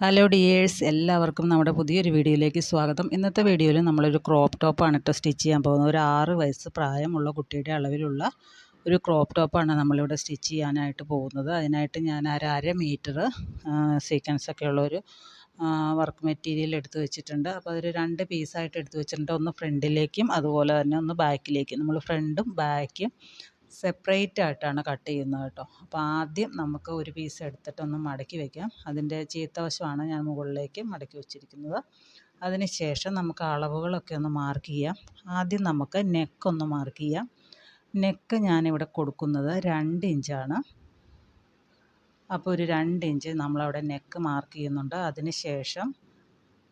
Hello dears എല്ലാവർക്കും നമ്മുടെ പുതിയൊരു വീഡിയോയിലേക്ക് സ്വാഗതം. ഇന്നത്തെ വീഡിയോയിൽ നമ്മളൊരു ക്രോപ്പ് ടോപ്പാണ് കേട്ടോ സ്റ്റിച്ച് ചെയ്യാൻ പോകുന്നത്. ഒരു ആറ് വയസ്സ് പ്രായമുള്ള കുട്ടിയുടെ അളവിലുള്ള ഒരു ക്രോപ്പ് ടോപ്പാണ് നമ്മളിവിടെ സ്റ്റിച്ച് ചെയ്യാനായിട്ട് പോകുന്നത്. അതിനായിട്ട് ഞാൻ ഒരു അര മീറ്റർ സീക്വൻസ് ഒക്കെ ഉള്ളൊരു വർക്ക് മെറ്റീരിയൽ എടുത്ത് വെച്ചിട്ടുണ്ട്. അപ്പോൾ അതൊരു രണ്ട് പീസായിട്ട് എടുത്ത് വെച്ചിട്ടുണ്ട്. ഒന്ന് ഫ്രണ്ടിലേക്കും അതുപോലെ തന്നെ ഒന്ന് ബാക്കിലേക്കും നമ്മൾ ഫ്രണ്ടും ബാക്കും സെപ്പറേറ്റ് ആയിട്ടാണ് കട്ട് ചെയ്യുന്നത് കേട്ടോ. അപ്പോൾ ആദ്യം നമുക്ക് ഒരു പീസ് എടുത്തിട്ട് ഒന്ന് മടക്കി വയ്ക്കാം അതിന്റെ ചീത്ത വശമാണ് ഞാൻ മുകളിലേക്ക് മടക്കി വെച്ചിരിക്കുന്നത്. അതിന് ശേഷം നമുക്ക് അളവുകളൊക്കെ ഒന്ന് മാർക്ക് ചെയ്യാം. ആദ്യം നമുക്ക് നെക്ക് ഒന്ന് മാർക്ക് ചെയ്യാം. നെക്ക് ഞാനിവിടെ കൊടുക്കുന്നത് രണ്ട് ഇഞ്ചാണ് അപ്പോൾ ഒരു രണ്ട് ഇഞ്ച് നമ്മളവിടെ നെക്ക് മാർക്ക് ചെയ്യുന്നുണ്ട്. അതിന് ശേഷം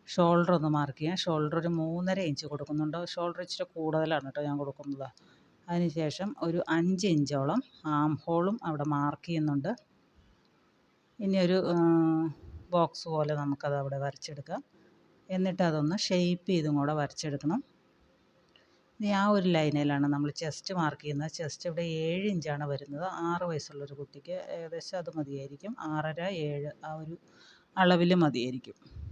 ഷോൾഡർ ഒന്ന് മാർക്ക് ചെയ്യാം. ഷോൾഡർ ഒരു മൂന്നര ഇഞ്ച് കൊടുക്കുന്നുണ്ട്. ഷോൾഡർ ഇച്ചിരി കൂടുതലാണ് കേട്ടോ ഞാൻ കൊടുക്കുന്നത്. അതിനുശേഷം ഒരു അഞ്ച് ഇഞ്ചോളം ആം ഹോളും അവിടെ മാർക്ക് ചെയ്യുന്നുണ്ട്. ഇനി ഒരു ബോക്സ് പോലെ നമുക്കത് അവിടെ വരച്ചെടുക്കാം. എന്നിട്ട് അതൊന്ന് ഷെയ്പ്പ് ചെയ്തും കൂടെ വരച്ചെടുക്കണം. ഇനി ആ ഒരു ലൈനിലാണ് നമ്മൾ ചെസ്റ്റ് മാർക്ക് ചെയ്യുന്നത്. ചെസ്റ്റ് ഇവിടെ ഏഴ് ഇഞ്ചാണ് വരുന്നത്. ആറ് വയസ്സുള്ളൊരു കുട്ടിക്ക് ഏകദേശം അത് മതിയായിരിക്കും. ആറര ഏഴ് ആ ഒരു അളവിൽ മതിയായിരിക്കും.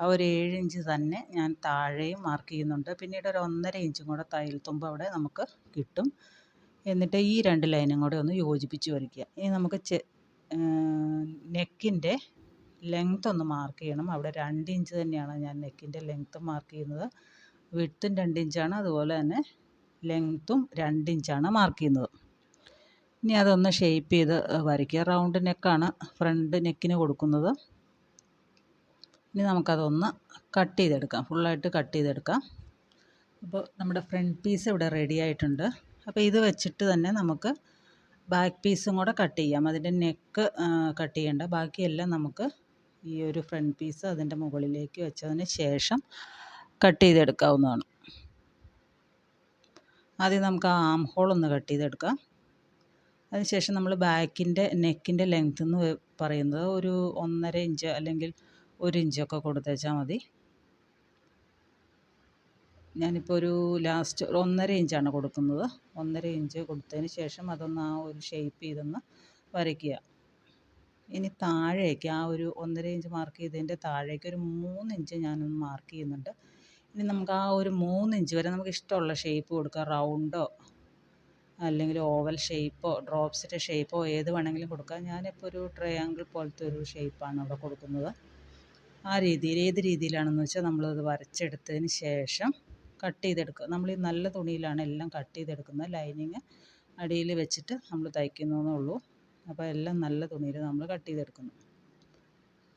ആ ഒരു ഏഴ് ഇഞ്ച് തന്നെ ഞാൻ താഴെയും മാർക്ക് ചെയ്യുന്നുണ്ട്. പിന്നീട് ഒരു ഒന്നര ഇഞ്ചും കൂടെ തയ്യൽ തുമ്പ് അവിടെ നമുക്ക് കിട്ടും. എന്നിട്ട് ഈ രണ്ട് ലൈനും കൂടെ ഒന്ന് യോജിപ്പിച്ച് വരയ്ക്കുക. ഇനി നമുക്ക് നെക്കിന്റെ ലെങ്ത് ഒന്ന് മാർക്ക് ചെയ്യണം. അവിടെ രണ്ട് ഇഞ്ച് തന്നെയാണ് ഞാൻ നെക്കിന്റെ ലെങ്ത്ത് മാർക്ക് ചെയ്യുന്നത്. വിട്ടും രണ്ട് ഇഞ്ചാണ് അതുപോലെ തന്നെ ലെങ്ത്തും രണ്ട് ഇഞ്ചാണ് മാർക്ക് ചെയ്യുന്നത്. ഇനി അതൊന്ന് ഷേപ്പ് ചെയ്ത് വരയ്ക്കുക. റൗണ്ട് നെക്കാണ് ഫ്രണ്ട് നെക്കിന് കൊടുക്കുന്നത്. ഇനി നമുക്കതൊന്ന് കട്ട് ചെയ്തെടുക്കാം. ഫുള്ളായിട്ട് കട്ട് ചെയ്തെടുക്കാം. അപ്പോൾ നമ്മുടെ ഫ്രണ്ട് പീസ് ഇവിടെ റെഡി ആയിട്ടുണ്ട്. അപ്പോൾ ഇത് വെച്ചിട്ട് തന്നെ നമുക്ക് ബാക്ക് പീസും കൂടെ കട്ട് ചെയ്യാം. അതിന്റെ നെക്ക് കട്ട് ചെയ്യേണ്ട. ബാക്കിയെല്ലാം നമുക്ക് ഈ ഒരു ഫ്രണ്ട് പീസ് അതിന്റെ മുകളിലേക്ക് വെച്ചതിന് ശേഷം കട്ട് ചെയ്തെടുക്കാവുന്നതാണ്. ആദ്യം നമുക്ക് ആ ആം ഹോൾ ഒന്ന് കട്ട് ചെയ്തെടുക്കാം. അതിനുശേഷം നമ്മൾ ബാക്കിന്റെ നെക്കിന്റെ ലെങ്ത് എന്ന് പറയുന്നത് ഒരു ഒന്നര ഇഞ്ച് അല്ലെങ്കിൽ ഒരു ഇഞ്ചൊക്കെ കൊടുത്തേച്ചാൽ മതി. ഞാനിപ്പോൾ ഒരു ലാസ്റ്റ് ഒന്നര ഇഞ്ചാണ് കൊടുക്കുന്നത്. ഒന്നര ഇഞ്ച് കൊടുത്തതിന് ശേഷം അതൊന്ന് ആ ഒരു ഷേപ്പ് ചെയ്തൊന്ന് വരയ്ക്കുക. ഇനി താഴേക്ക് ആ ഒരു ഒന്നര ഇഞ്ച് മാർക്ക് ചെയ്തതിന്റെ താഴേക്ക് ഒരു മൂന്ന് ഇഞ്ച് ഞാനൊന്ന് മാർക്ക് ചെയ്യുന്നുണ്ട്. ഇനി നമുക്ക് ആ ഒരു മൂന്ന് ഇഞ്ച് വരെ നമുക്ക് ഇഷ്ടമുള്ള ഷേപ്പ് കൊടുക്കാം. റൗണ്ടോ അല്ലെങ്കിൽ ഓവൽ ഷേപ്പോ ഡ്രോപ്സിന്റെ ഷേപ്പോ ഏത് വേണമെങ്കിലും കൊടുക്കാം. ഞാനിപ്പോൾ ഒരു ട്രയാങ്കിൾ പോലത്തെ ഒരു ഷേപ്പാണ് അവിടെ കൊടുക്കുന്നത്. ആ രീതിയിൽ ഏത് രീതിയിലാണെന്ന് വെച്ചാൽ നമ്മളത് വരച്ചെടുത്തതിന് ശേഷം കട്ട് ചെയ്തെടുക്കുക. നമ്മൾ ഈ നല്ല തുണിയിലാണ് എല്ലാം കട്ട് ചെയ്തെടുക്കുന്നത്. ലൈനിങ് അടിയിൽ വെച്ചിട്ട് നമ്മൾ തയ്ക്കുന്നതേ ഉള്ളൂ. അപ്പോൾ എല്ലാം നല്ല തുണിയിൽ നമ്മൾ കട്ട് ചെയ്തെടുക്കുന്നു.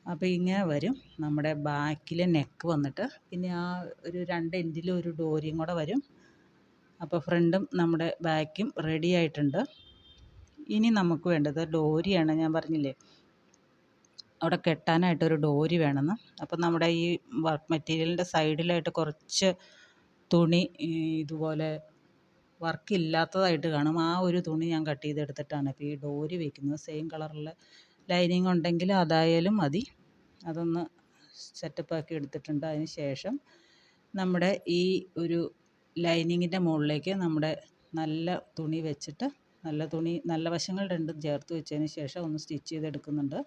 അപ്പോൾ ഇങ്ങനെ വരും. നമ്മുടെ ബാക്കിലെ നെക്ക് വന്നിട്ട് പിന്നെ ആ ഒരു രണ്ട് എൻഡിൽ ഒരു ഡോരിയും കൂടെ വരും. അപ്പോൾ ഫ്രണ്ടും നമ്മുടെ ബാക്കും റെഡി ആയിട്ടുണ്ട്. ഇനി നമുക്ക് വേണ്ടത് ഡോരിയാണ് ഞാൻ പറഞ്ഞില്ലേ? അവിടെ കെട്ടാനായിട്ട് ഒരു ഡോരി വേണമെന്ന്. അപ്പം നമ്മുടെ ഈ വർക്ക് മെറ്റീരിയലിന്റെ സൈഡിലായിട്ട് കുറച്ച് തുണി ഇതുപോലെ വർക്ക് ഇല്ലാത്തതായിട്ട് കാണും. ആ ഒരു തുണി ഞാൻ കട്ട് ചെയ്തെടുത്തിട്ടാണ് ഇപ്പോൾ ഈ ഡോരി വയ്ക്കുന്നത് സെയിം കളറുള്ള ലൈനിങ് ഉണ്ടെങ്കിൽ അതായാലും മതി. അതൊന്ന് സെറ്റപ്പ് ആക്കി എടുത്തിട്ടുണ്ട്. അതിന് ശേഷം നമ്മുടെ ഈ ഒരു ലൈനിങ്ങിന്റെ മുകളിലേക്ക് നമ്മുടെ നല്ല തുണി വെച്ചിട്ട് നല്ല തുണി നല്ല വശങ്ങൾ രണ്ടും ചേർത്ത് വെച്ചതിന് ശേഷം ഒന്ന് സ്റ്റിച്ച് ചെയ്തെടുക്കുന്നുണ്ട്.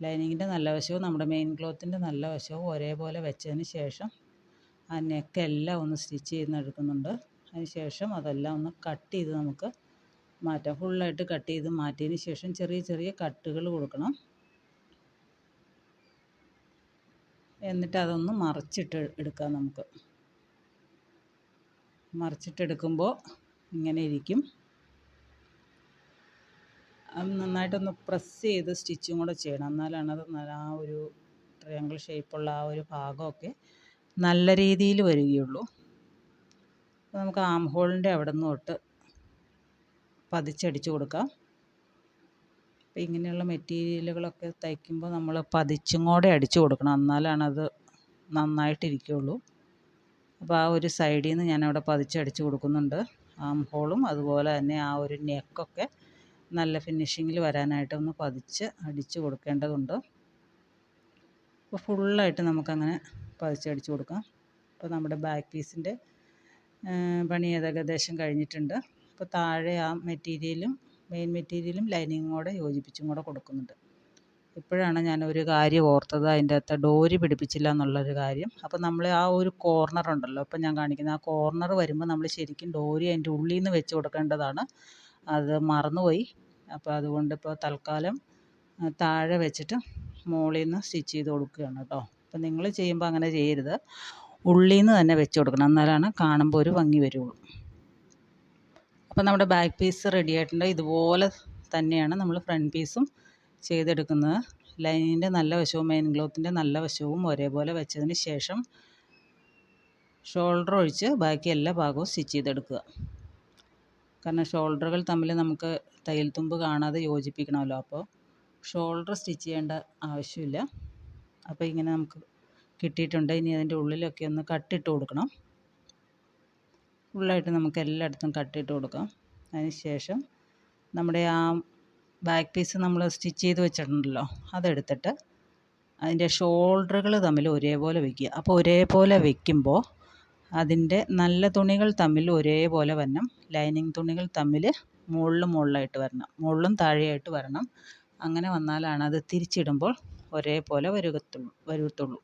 ലൈനിങ്ങിന്റെ നല്ല വശവും നമ്മുടെ മെയിൻ ക്ലോത്തിന്റെ നല്ല വശവും ഒരേപോലെ വെച്ചതിന് ശേഷം ആ നെക്കെല്ലാം ഒന്ന് സ്റ്റിച്ച് ചെയ്തെടുക്കുന്നുണ്ട്. അതിന് ശേഷം അതെല്ലാം ഒന്ന് കട്ട് ചെയ്ത് നമുക്ക് മാറ്റാം. ഫുള്ളായിട്ട് കട്ട് ചെയ്ത് മാറ്റിയതിന് ശേഷം ചെറിയ ചെറിയ കട്ടുകൾ കൊടുക്കണം. എന്നിട്ട് അതൊന്ന് മറിച്ചിട്ട് എടുക്കാം നമുക്ക്. മറിച്ചിട്ടെടുക്കുമ്പോൾ ഇങ്ങനെ ഇരിക്കും. നന്നായിട്ടൊന്ന് പ്രസ് ചെയ്ത് സ്റ്റിച്ചും കൂടെ ചെയ്യണം. എന്നാലാണ് അത് ആ ഒരു ട്രയാങ്കിൾ ഷേപ്പുള്ള ആ ഒരു ഭാഗമൊക്കെ നല്ല രീതിയിൽ വരികയുള്ളൂ. അപ്പോൾ നമുക്ക് ആം ഹോളിന്റെ അവിടെ നിന്ന് തൊട്ട് പതിച്ചടിച്ച് കൊടുക്കാം. അപ്പോൾ ഇങ്ങനെയുള്ള മെറ്റീരിയലുകളൊക്കെ തയ്ക്കുമ്പോൾ നമ്മൾ പതിച്ചും കൂടെ അടിച്ചു കൊടുക്കണം. എന്നാലാണ് അത് നന്നായിട്ടിരിക്കുകയുള്ളൂ. അപ്പോൾ ആ ഒരു സൈഡിൽ നിന്ന് ഞാനവിടെ പതിച്ചടിച്ച് കൊടുക്കുന്നുണ്ട്. ആം ഹോളും അതുപോലെ തന്നെ ആ ഒരു നെക്കൊക്കെ നല്ല ഫിനിഷിങ്ങിൽ വരാനായിട്ട് ഒന്ന് പതിച്ച് അടിച്ച് കൊടുക്കേണ്ടതുണ്ട്. അപ്പോൾ ഫുള്ളായിട്ട് നമുക്കങ്ങനെ പതിച്ചടിച്ച് കൊടുക്കാം. അപ്പോൾ നമ്മുടെ ബാക്ക് പീസിന്റെ പണി ഏകദേശം കഴിഞ്ഞിട്ടുണ്ട്. അപ്പോൾ താഴെ ആ മെറ്റീരിയലും മെയിൻ മെറ്റീരിയലും ലൈനിങ്ങും കൂടെ യോജിപ്പിച്ചും കൂടെ കൊടുക്കുന്നുണ്ട്. ഇപ്പോഴാണ് ഞാൻ ഒരു കാര്യം ഓർത്തത്. അതിന്റെ അകത്ത് ഡോരി പിടിപ്പിച്ചില്ല എന്നുള്ളൊരു കാര്യം. അപ്പോൾ നമ്മൾ ആ ഒരു കോർണർ ഉണ്ടല്ലോ. ഇപ്പം ഞാൻ കാണിക്കുന്ന ആ കോർണർ വരുമ്പോൾ നമ്മൾ ശരിക്കും ഡോരി അതിന്റെ ഉള്ളിൽ നിന്ന് വെച്ച് കൊടുക്കേണ്ടതാണ്. അത് മറന്നുപോയി. അപ്പോൾ അതുകൊണ്ട് ഇപ്പോൾ തൽക്കാലം താഴെ വെച്ചിട്ട് മുകളിൽ നിന്ന് സ്റ്റിച്ച് ചെയ്ത് കൊടുക്കുകയാണ് കേട്ടോ. അപ്പം നിങ്ങൾ ചെയ്യുമ്പോൾ അങ്ങനെ ചെയ്യരുത്. ഉള്ളിൽ നിന്ന് തന്നെ വെച്ച് കൊടുക്കണം. എന്നാലാണ് കാണുമ്പോൾ ഒരു ഭംഗി വരുള്ളൂ. അപ്പം നമ്മുടെ ബാക്ക് പീസ് റെഡി ആയിട്ടുണ്ട്. ഇതുപോലെ തന്നെയാണ് നമ്മൾ ഫ്രണ്ട് പീസും ചെയ്തെടുക്കുന്നത്. ലൈനിന്റെ നല്ല വശവും മെയിൻ ക്ലോത്തിന്റെ നല്ല വശവും ഒരേപോലെ വെച്ചതിന് ശേഷം ഷോൾഡർ ഒഴിച്ച് ബാക്കി എല്ലാ ഭാഗവും സ്റ്റിച്ച് ചെയ്തെടുക്കുക. കാരണം ഷോൾഡറുകൾ തമ്മിൽ നമുക്ക് തയ്യൽ തുമ്പ് കാണാതെ യോജിപ്പിക്കണമല്ലോ. അപ്പോൾ ഷോൾഡർ സ്റ്റിച്ച് ചെയ്യേണ്ട ആവശ്യമില്ല. അപ്പോൾ ഇങ്ങനെ നമുക്ക് കിട്ടിയിട്ടുണ്ട്. ഇനി അതിന്റെ ഉള്ളിലൊക്കെ ഒന്ന് കട്ടിട്ട് കൊടുക്കണം. ഫുള്ളായിട്ട് നമുക്ക് എല്ലായിടത്തും കട്ടിട്ട് കൊടുക്കാം. അതിന് ശേഷം നമ്മുടെ ആ ബാക്ക് പീസ് നമ്മൾ സ്റ്റിച്ച് ചെയ്ത് വെച്ചിട്ടുണ്ടല്ലോ അതെടുത്തിട്ട് അതിന്റെ ഷോൾഡറുകൾ തമ്മിൽ ഒരേപോലെ വെക്കുക. അപ്പോൾ ഒരേപോലെ വെക്കുമ്പോൾ അതിന്റെ നല്ല തുണികൾ തമ്മിൽ ഒരേപോലെ വരണം. ലൈനിങ് തുണികൾ തമ്മിൽ മുകളിലും മുകളിലായിട്ട് വരണം. മുകളിലും താഴെയായിട്ട് വരണം. അങ്ങനെ വന്നാലാണ് അത് തിരിച്ചിടുമ്പോൾ ഒരേപോലെ വരുകത്തുള്ളൂ വരത്തുള്ളൂ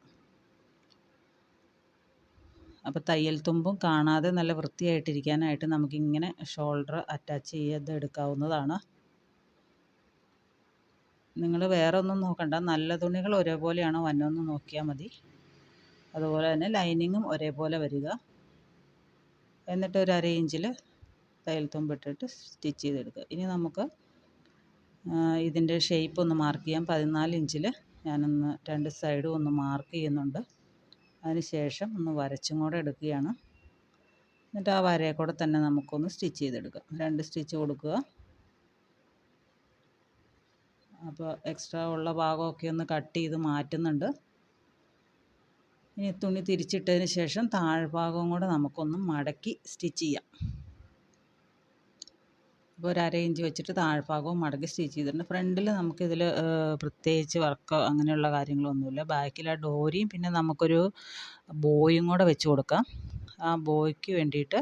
അപ്പോൾ തയ്യൽ തുമ്പും കാണാതെ നല്ല വൃത്തിയായിട്ടിരിക്കാനായിട്ട് നമുക്കിങ്ങനെ ഷോൾഡർ അറ്റാച്ച് ചെയ്ത് എടുക്കാവുന്നതാണ്. നിങ്ങൾ വേറെ ഒന്നും നോക്കണ്ട. നല്ല തുണികൾ ഒരേപോലെയാണോ വന്നതെന്ന് നോക്കിയാൽ മതി. അതുപോലെ തന്നെ ലൈനിങ്ങും ഒരേപോലെ വരിക. എന്നിട്ട് ഒരു അര ഇഞ്ചിൽ തയ്യൽ തുമ്പിട്ടിട്ട് സ്റ്റിച്ച് ചെയ്തെടുക്കുക. ഇനി നമുക്ക് ഇതിന്റെ ഷേപ്പ് ഒന്ന് മാർക്ക് ചെയ്യാം. പതിനാല് ഇഞ്ചിൽ ഞാനൊന്ന് രണ്ട് സൈഡും ഒന്ന് മാർക്ക് ചെയ്യുന്നുണ്ട്. അതിനുശേഷം ഒന്ന് വരച്ചും കൂടെ എടുക്കുകയാണ്. എന്നിട്ട് ആ വരയെ കൂടെ തന്നെ നമുക്കൊന്ന് സ്റ്റിച്ച് ചെയ്തെടുക്കാം. രണ്ട് സ്റ്റിച്ച് കൊടുക്കുക. അപ്പോൾ എക്സ്ട്രാ ഉള്ള ഭാഗമൊക്കെ ഒന്ന് കട്ട് ചെയ്ത് മാറ്റുന്നുണ്ട്. ഇനി തുണി തിരിച്ചിട്ടതിന് ശേഷം താഴ്ഭാഗവും കൂടെ നമുക്കൊന്ന് മടക്കി സ്റ്റിച്ച് ചെയ്യാം. ഇപ്പോൾ ഒരു അര ഇഞ്ച് വെച്ചിട്ട് താഴ്ഭാഗവും മടക്കി സ്റ്റിച്ച് ചെയ്തിട്ടുണ്ട്. ഫ്രണ്ടിൽ നമുക്കിതിൽ പ്രത്യേകിച്ച് വർക്കോ അങ്ങനെയുള്ള കാര്യങ്ങളൊന്നുമില്ല. ബാക്കിൽ ആ ഡോരിയും പിന്നെ നമുക്കൊരു ബോയും കൂടെ വെച്ച് കൊടുക്കാം. ആ ബോയ്ക്ക് വേണ്ടിയിട്ട്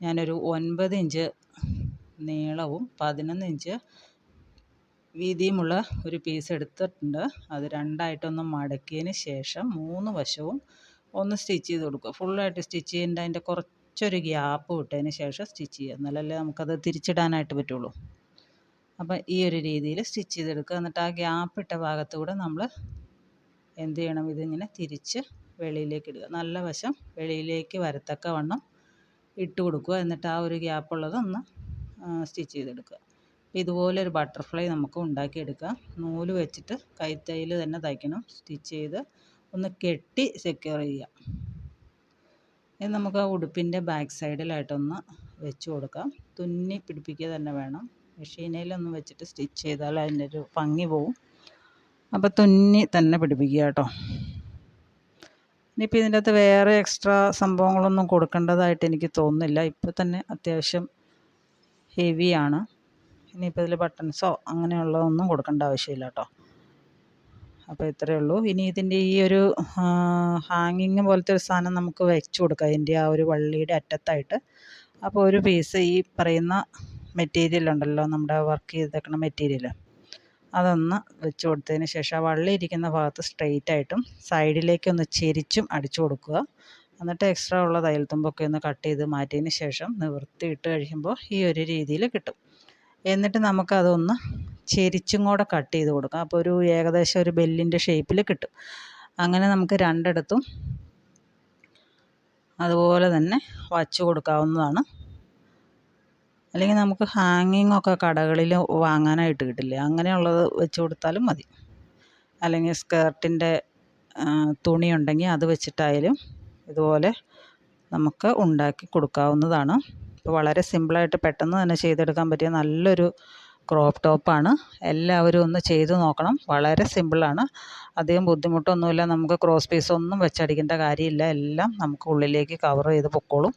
ഞാനൊരു ഒൻപത് ഇഞ്ച് നീളവും പതിനൊന്ന് ഇഞ്ച് വീതിയുമുള്ള ഒരു പീസ് എടുത്തിട്ടുണ്ട്. അത് രണ്ടായിട്ടൊന്ന് മടക്കിയതിന് ശേഷം മൂന്ന് വശവും ഒന്ന് സ്റ്റിച്ച് ചെയ്ത് കൊടുക്കുക. ഫുള്ളായിട്ട് സ്റ്റിച്ച് ചെയ്യേണ്ട അതിന്റെ കുറച്ചൊരു ഗ്യാപ്പ് വിട്ടതിന് ശേഷം സ്റ്റിച്ച് ചെയ്യുക. എന്നാലല്ലേ നമുക്കത് തിരിച്ചിടാനായിട്ട് പറ്റുള്ളൂ. അപ്പം ഈ ഒരു രീതിയിൽ സ്റ്റിച്ച് ചെയ്തെടുക്കുക. എന്നിട്ട് ആ ഗ്യാപ്പ് ഇട്ട ഭാഗത്തൂടെ നമ്മൾ എന്ത് ചെയ്യണം? ഇതിങ്ങനെ തിരിച്ച് വെളിയിലേക്ക് ഇടുക. നല്ല വശം വെളിയിലേക്ക് വരത്തക്ക വണ്ണം ഇട്ട് കൊടുക്കുക. എന്നിട്ട് ആ ഒരു ഗ്യാപ്പുള്ളതൊന്ന് സ്റ്റിച്ച് ചെയ്തെടുക്കുക. ഇതുപോലെ ഒരു ബട്ടർഫ്ലൈ നമുക്ക് ഉണ്ടാക്കിയെടുക്കാം. നൂൽ വെച്ചിട്ട് കൈത്തയ്യൽ തന്നെ തയ്ക്കണം. സ്റ്റിച്ച് ചെയ്ത് ഒന്ന് കെട്ടി സെക്യൂർ ചെയ്യാം. ഇത് നമുക്ക് ആ ഉടുപ്പിന്റെ ബാക്ക് സൈഡിലായിട്ടൊന്ന് വെച്ച് കൊടുക്കാം. തുന്നി പിടിപ്പിക്കുക തന്നെ വേണം. മെഷീനിലൊന്നും വെച്ചിട്ട് സ്റ്റിച്ച് ചെയ്താൽ അതിന്റെ ഒരു ഭംഗി പോവും. അപ്പോൾ തുന്നി തന്നെ പിടിപ്പിക്കുക കേട്ടോ. ഇനിയിപ്പോൾ ഇതിന്റെ അകത്ത് വേറെ എക്സ്ട്രാ സംഭവങ്ങളൊന്നും കൊടുക്കേണ്ടതായിട്ട് എനിക്ക് തോന്നുന്നില്ല. ഇപ്പോൾ തന്നെ അത്യാവശ്യം ഹെവിയാണ്. ഇനിയിപ്പോൾ ഇതിൽ ബട്ടൺസോ അങ്ങനെയുള്ളതൊന്നും കൊടുക്കേണ്ട ആവശ്യമില്ല കേട്ടോ അപ്പോൾ ഇത്രയേ ഉള്ളൂ. ഇനി ഇതിന്റെ ഈ ഒരു ഹാങ്ങിങ് പോലത്തെ ഒരു സാധനം നമുക്ക് വെച്ച് കൊടുക്കാം. ഇതിന്റെ ആ ഒരു വള്ളിയുടെ അറ്റത്തായിട്ട്. അപ്പോൾ ഒരു പീസ് ഈ പറയുന്ന മെറ്റീരിയൽ ഉണ്ടല്ലോ നമ്മുടെ വർക്ക് ചെയ്തേക്കുന്ന മെറ്റീരിയൽ അതൊന്ന് വെച്ച് കൊടുത്തതിന് ശേഷം ആ വള്ളി ഇരിക്കുന്ന ഭാഗത്ത് സ്ട്രെയിറ്റ് ആയിട്ടും സൈഡിലേക്കൊന്ന് ചെരിച്ചും അടിച്ചു കൊടുക്കുക. എന്നിട്ട് എക്സ്ട്രാ ഉള്ള തയ്യൽ തുമ്പൊക്കെ ഒന്ന് കട്ട് ചെയ്ത് മാറ്റിയതിന് ശേഷം നിവർത്തിയിട്ട് കഴിയുമ്പോൾ ഈ ഒരു രീതിയിൽ കിട്ടും. എന്നിട്ട് നമുക്കതൊന്ന് ചെരിച്ചും കൂടെ കട്ട് ചെയ്ത് കൊടുക്കാം. അപ്പോൾ ഒരു ഏകദേശം ഒരു ബെല്ലിന്റെ ഷേപ്പിൽ കിട്ടും. അങ്ങനെ നമുക്ക് രണ്ടിടത്തും അതുപോലെ തന്നെ വച്ചു കൊടുക്കാവുന്നതാണ്. അല്ലെങ്കിൽ നമുക്ക് ഹാങ്ങിങ് ഒക്കെ കടകളിൽ വാങ്ങാനായിട്ട് കിട്ടില്ലേ. അങ്ങനെയുള്ളത് വെച്ച് കൊടുത്താലും മതി. അല്ലെങ്കിൽ സ്കേർട്ടിന്റെ തുണി ഉണ്ടെങ്കിൽ അത് വെച്ചിട്ടായാലും ഇതുപോലെ നമുക്ക് ഉണ്ടാക്കി കൊടുക്കാവുന്നതാണ്. ഇപ്പോൾ വളരെ സിമ്പിളായിട്ട് പെട്ടെന്ന് തന്നെ ചെയ്തെടുക്കാൻ പറ്റിയ നല്ലൊരു ക്രോപ്പ് ടോപ്പാണ്. എല്ലാവരും ഒന്ന് ചെയ്തു നോക്കണം. വളരെ സിമ്പിളാണ്. അധികം ബുദ്ധിമുട്ടൊന്നുമില്ല. നമുക്ക് ക്രോസ് പീസ് ഒന്നും വെച്ചടിക്കേണ്ട കാര്യമില്ല. എല്ലാം നമുക്ക് ഉള്ളിലേക്ക് കവർ ചെയ്ത് പൊക്കോളും.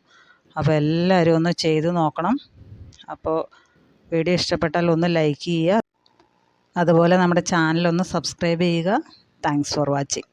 അപ്പോൾ എല്ലാവരും ഒന്ന് ചെയ്ത് നോക്കണം. അപ്പോൾ വീഡിയോ ഇഷ്ടപ്പെട്ടാൽ ഒന്ന് ലൈക്ക് ചെയ്യുക. അതുപോലെ നമ്മുടെ ചാനലൊന്ന് സബ്സ്ക്രൈബ് ചെയ്യുക. Thanks for watching.